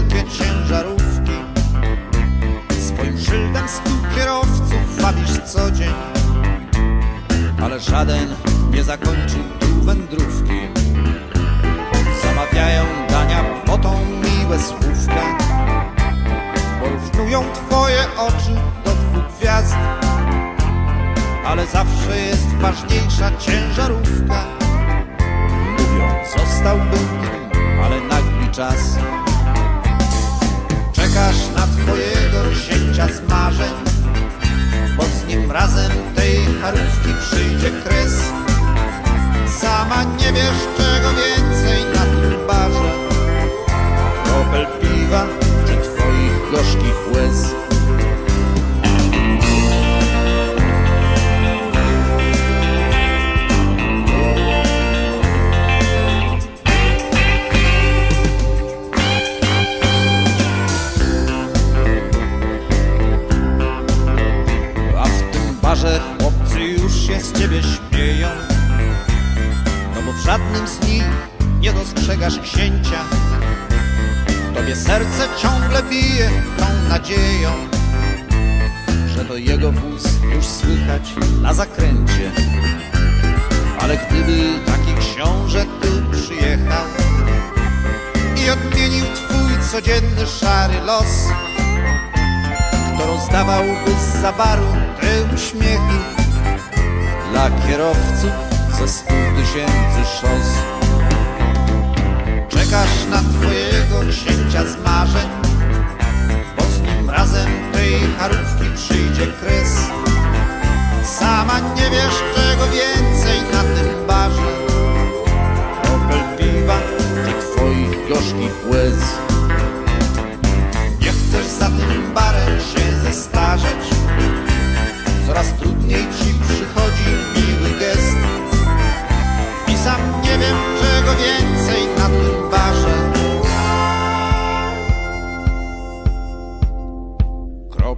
wszelkie ciężarówki Swoim szyldem stu kierowców wabisz co dzień Ale żaden nie zakończył tu wędrówki Zamawiają dania po tą miłe słówkę Porównują twoje oczy do dwóch gwiazd ale zawsze jest ważniejsza ciężarówka. Mówią, zostałbym ale nagli czas. Czekasz na twojego księcia z marzeń Bo z nim razem tej charówki przyjdzie kres. Sama nie wiesz Żadnym z nich nie dostrzegasz księcia. Tobie serce ciągle bije tą nadzieją Że to jego wóz już słychać na zakręcie. Ale gdyby taki książę tu przyjechał I odmienił twój codzienny szary los kto rozdawałby z zabaru te uśmiechy dla kierowców ze stu tysięcy szos.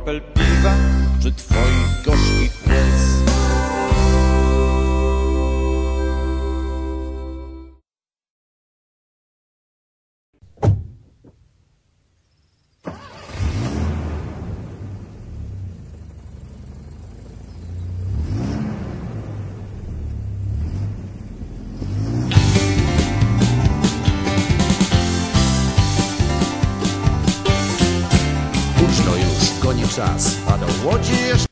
Kropel piwa czy twoich gorzkich Późno już, goni czas,